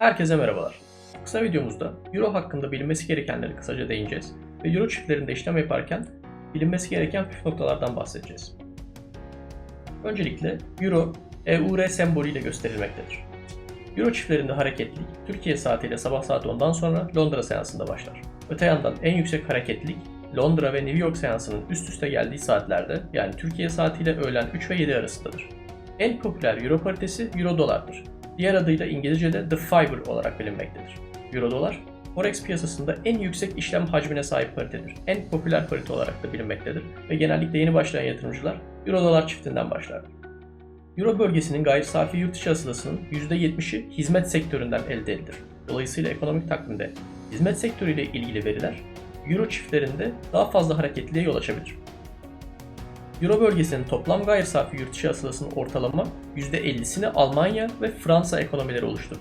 Herkese merhabalar. Kısa videomuzda Euro hakkında bilinmesi gerekenleri kısaca değineceğiz ve Euro çiftlerinde işlem yaparken bilinmesi gereken püf noktalardan bahsedeceğiz. Öncelikle Euro EUR sembolüyle gösterilmektedir. Euro çiftlerinde hareketlilik Türkiye saatiyle sabah saat 10'dan sonra Londra seansında başlar. Öte yandan en yüksek hareketlilik Londra ve New York seansının üst üste geldiği saatlerde yani Türkiye saatiyle öğlen 3 ve 7 arasındadır. En popüler Euro paritesi Euro dolardır. Diğer adıyla İngilizce'de The Fiver olarak bilinmektedir. Euro dolar, Forex piyasasında en yüksek işlem hacmine sahip paritedir. En popüler parite olarak da bilinmektedir ve genellikle yeni başlayan yatırımcılar Euro dolar çiftinden başlar. Euro bölgesinin gayri safi yurt içi hasılasının %70'i hizmet sektöründen elde edilir. Dolayısıyla ekonomik takvimde hizmet sektörüyle ilgili veriler Euro çiftlerinde daha fazla hareketliliğe yol açabilir. Euro bölgesinin toplam gayri safi yurt içi hasılasının ortalama %50'sini Almanya ve Fransa ekonomileri oluşturur.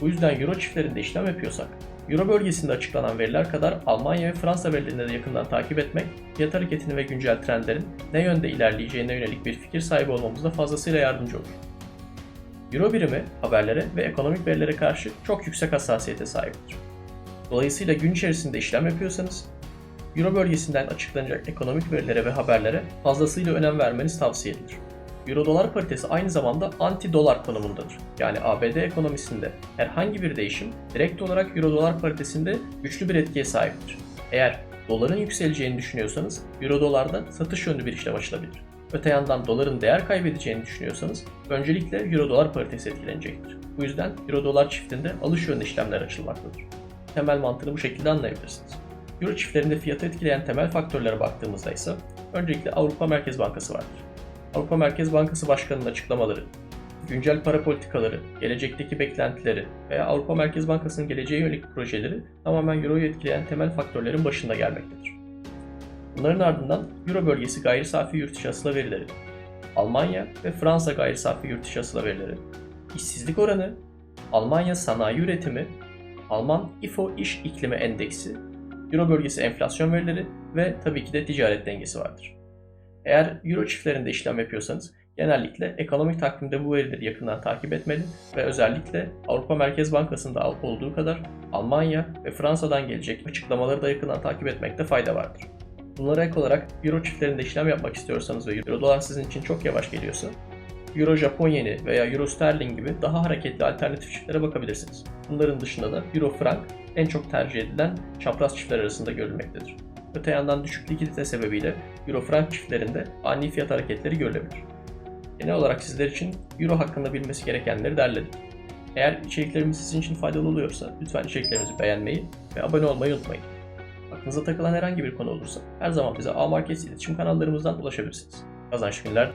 Bu yüzden Euro çiftlerinde işlem yapıyorsak, Euro bölgesinde açıklanan veriler kadar Almanya ve Fransa verilerini de yakından takip etmek, fiyat hareketini ve güncel trendlerin ne yönde ilerleyeceğine yönelik bir fikir sahibi olmamızda fazlasıyla yardımcı olur. Euro birimi haberlere ve ekonomik verilere karşı çok yüksek hassasiyete sahiptir. Dolayısıyla gün içerisinde işlem yapıyorsanız Euro bölgesinden açıklanacak ekonomik verilere ve haberlere fazlasıyla önem vermeniz tavsiye edilir. Euro dolar paritesi aynı zamanda anti dolar konumundadır. Yani ABD ekonomisinde herhangi bir değişim direkt olarak Euro dolar paritesinde güçlü bir etkiye sahiptir. Eğer doların yükseleceğini düşünüyorsanız Euro dolarda satış yönlü bir işlem açılabilir. Öte yandan doların değer kaybedeceğini düşünüyorsanız öncelikle Euro dolar paritesi etkilenecektir. Bu yüzden Euro dolar çiftinde alış yönlü işlemler açılmaktadır. Temel mantığını bu şekilde anlayabilirsiniz. Euro çiftlerinde fiyatı etkileyen temel faktörlere baktığımızda ise öncelikle Avrupa Merkez Bankası vardır. Avrupa Merkez Bankası Başkanı'nın açıklamaları, güncel para politikaları, gelecekteki beklentileri veya Avrupa Merkez Bankası'nın geleceğe yönelik projeleri tamamen Euro'yu etkileyen temel faktörlerin başında gelmektedir. Bunların ardından Euro bölgesi gayri safi yurt içi hasıla verileri, Almanya ve Fransa gayri safi yurt içi hasıla verileri, işsizlik oranı, Almanya sanayi üretimi, Alman IFO iş iklimi endeksi, Euro bölgesi enflasyon verileri ve tabii ki de ticaret dengesi vardır. Eğer Euro çiftlerinde işlem yapıyorsanız genellikle ekonomik takvimde bu verileri yakından takip etmeli ve özellikle Avrupa Merkez Bankası'nda olduğu kadar Almanya ve Fransa'dan gelecek açıklamaları da yakından takip etmekte fayda vardır. Bunlara ek olarak Euro çiftlerinde işlem yapmak istiyorsanız ve Euro dolar sizin için çok yavaş geliyorsa Euro Japon yeni veya Euro sterlin gibi daha hareketli alternatif çiftlere bakabilirsiniz. Bunların dışında da Euro frank en çok tercih edilen çapraz çiftler arasında görülmektedir. Öte yandan düşük likidite sebebiyle Euro frank çiftlerinde ani fiyat hareketleri görülebilir. Genel olarak sizler için Euro hakkında bilmesi gerekenleri derledim. Eğer içeriklerimiz sizin için faydalı oluyorsa lütfen içeriklerimizi beğenmeyi ve abone olmayı unutmayın. Aklınıza takılan herhangi bir konu olursa her zaman bize A-Markets iletişim kanallarımızdan ulaşabilirsiniz. Kazançlı günler